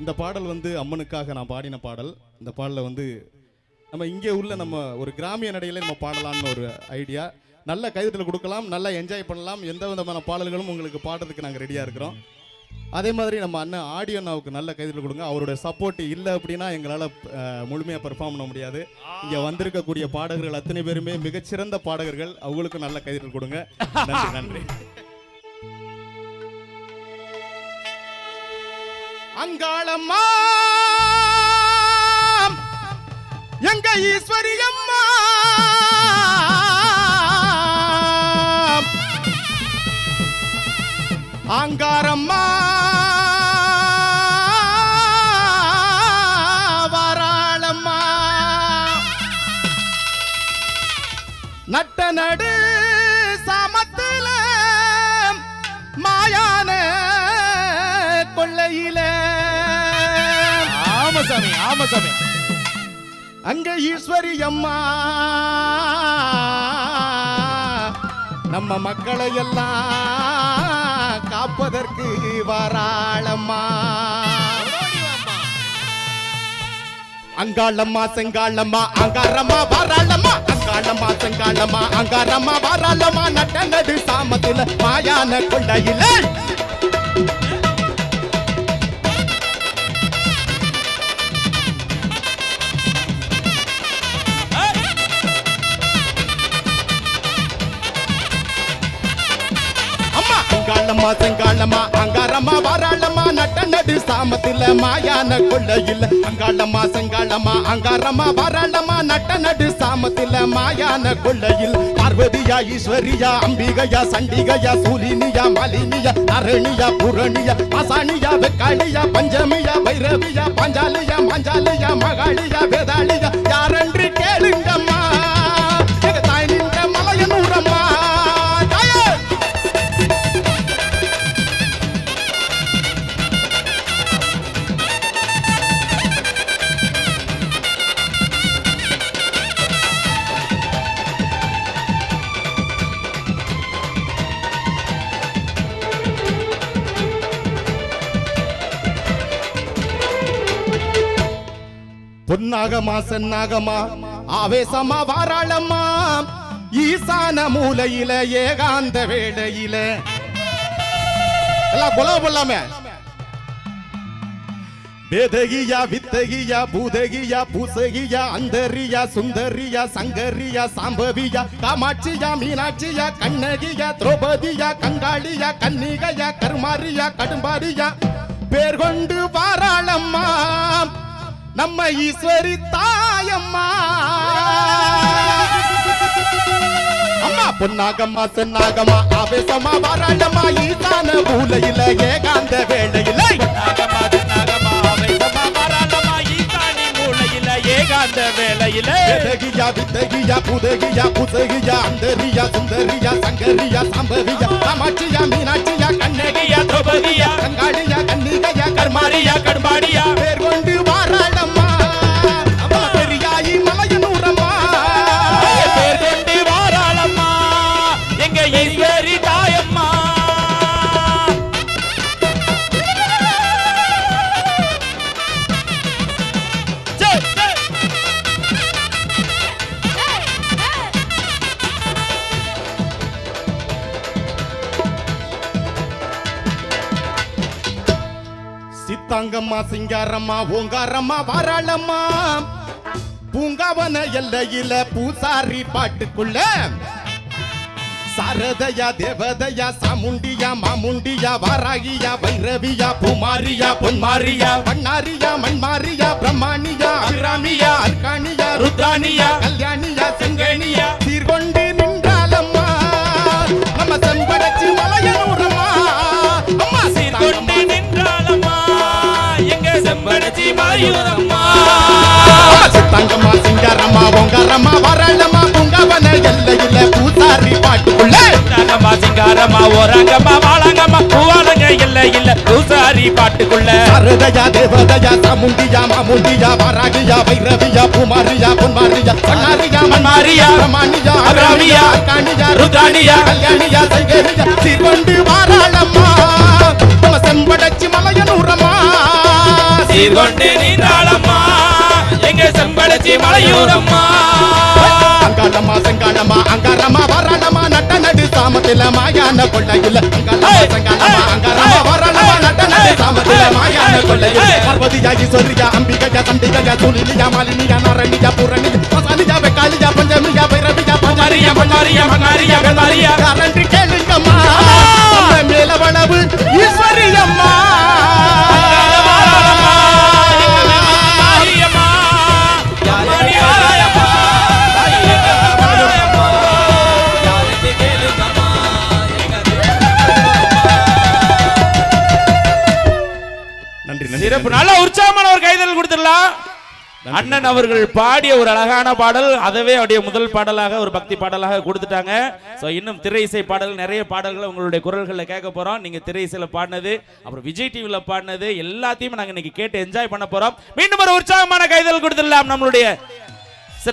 இந்த பாடல் வந்து அம்மனுக்காக நான் பாடின பாடல். இந்த பாடலை வந்து நம்ம இங்கே உள்ள நம்ம ஒரு கிராமிய நடையில நம்ம பாடலான்னு ஒரு ஐடியா. நல்ல கைதட்டல் கொடுக்கலாம் நல்லா என்ஜாய் பண்ணலாம். எந்த விதமான பாடல்களும் உங்களுக்கு பாடுறதுக்கு நாங்கள் ரெடியாக இருக்கிறோம். அதே மாதிரி நம்ம அண்ணன் ஆடியோ அண்ணாவுக்கு நல்ல கைதில் கொடுங்க. அவருடைய சப்போர்ட் இல்லை அப்படின்னா எங்களால் முழுமையாக பெர்ஃபார்ம் பண்ண முடியாது. இங்கே வந்திருக்கக்கூடிய பாடகர்கள் அத்தனை பேருமே மிகச்சிறந்த பாடகர்கள். அவங்களுக்கும் நல்ல கைதில் கொடுங்க. நன்றி நன்றி. அங்காளம்மா எங்க ஈஸ்வரி அம்மா அங்காரம்மா வராளம்மா. நட்ட நடு சாமத்தில மாயான கொள்ளையிலே. சாமி ஆமா சாமி அங்க ஈஸ்வரி அம்மா. நம்ம மக்களை எல்லாம் காப்பதற்கு வராளம்மா. அங்காளம்மா செங்காளம்மா அங்காரம்மா வராளம்மா. அங்காளம்மா செங்காளம்மா அங்காரம்மா வராளம்மா. நட்ட நடு சாமத்துல மாயான கொண்டையிலே அம்மா செங்காளம்மா அங்காரம்மா வாராளம்மா நட்ட நடு சாமத்துல மாயான கொள்ளையில். அங்காளம்மா செங்காளம்மா அங்காரம்மா வாராளம்மா நட்ட நடு சாமத்துல மாயான கொள்ளையில். பார்வதியா ஈஸ்வரியா அம்பிகையா சண்டிகையா சூலினியா மாலினியா அரணியா புரணியா மசாணியா வெக்காளியா பஞ்சமியா பைரவியா பஞ்சாலியா மஞ்சாலியா மகாளியா வேதாளியா யாரென்று பொன்னாகமா சென்னாகமா ஆவேசமா வாராளம்மா. ஈசான மூலையில ஏகாந்த வேளையில எல்லாம் கொலவ போடலாமே வேதகியா வித்தகியா பூதகியா பூசகியா அந்தரியா சுந்தரியா சங்கரியா சாம்பவியா காமாட்சியா மீனாட்சியா கண்ணகியா திரௌபதியா கங்காளியா கன்னிகையா கருமாரியா கடும்பாரியா. பேர் கொண்டு பாராளம்மா நம்ம ஈஸ்வரி தாயம்மா. அம்மா பொன்னாகம்மா சென்னாகம்மா ஆவேசமா வாராளம்மா ஈசான மூலையில ஏகாந்த வேளையில. நாகமா நாகமா வைசமா மாறாளமா ஈசானி மூலையில ஏகாந்த வேளையில. வேதகியா வித்தகியா புதகியா புசகியா அந்தரியா சுந்தரியா சங்கரியா சாம்பவியா காமாட்சியா மீனாட்சியா கண்ணகியா திரௌபதியா கங்காளியா கன்னிகையா கர்மாரியா கடும்பாடியா பேர் சித்தாங்கம்மா சிங்காரம்மா ஓங்காரம்மா வாராளம்மா. பூங்காவன எல்லையில பூசாரி பாட்டுக்குள்ள. சாரதையா தேவதையா சாமுண்டியா மாமுண்டியா வாராகியா வைரவியா பூமாரியா பொன்மாரியா பண்ணாரியா மண்மாரியா பிரம்மாணியா அபிராமியா அர்கானியா ருத்ராணியா கல்யாணியா செங்கனியா சீர்கொண்டு சாரதையா தேவதையா சாமுண்டியா மாமுண்டியா வாராகியா வைரவியா பூமாரியா பொன்மாரியா பண்ணாரியா மண்மாரியா பிரமாணியா அபிராமியா, காணியா ருத்ராணியா, கல்யாணியா சங்கரியா சீர்கொண்டு வாராளம்மா செம்படச்சி மலையனூரம்மா சீர்கொண்டு நீண்டாளம்மா எங்க செம்பளச்சி மலையூரம்மா அங்காளம்மா செங்காளம்மா அங்காரம்மா வரணமா நட்ட நடு சாமத்தில மாயான கொள்ளையில். அங்காளம்மா செங்காளம்மா ஏய், மாயான ஏய், கொள்ளையில் ஏய். பார்வதியா ஈஸ்வரியா அம்பிகையா சண்டிகையா சூலினியா மாலினியா நரணியா புரணியா. சிறப்பு. நல்ல உற்சாகமான ஒரு கைதல் கொடுத்துடலாம். அண்ணன் அவர்கள் பாடிய ஒரு அழகான பாடல். அதவே அவருடைய முதல் பாடலாக ஒரு பக்தி பாடலாக கொடுத்துட்டாங்க. ஸோ இன்னும் திரை இசை பாடல் நிறைய பாடல்களை உங்களுடைய குரல்களில் கேட்க போறோம். நீங்க திரை இசையில பாடினது அப்புறம் விஜய் டிவியில் பாடினது எல்லாத்தையும் நாங்க இன்னைக்கு கேட்டு என்ஜாய் பண்ண போறோம். மீண்டும் ஒரு உற்சாகமான கைதல் கொடுத்துடலாம் நம்மளுடைய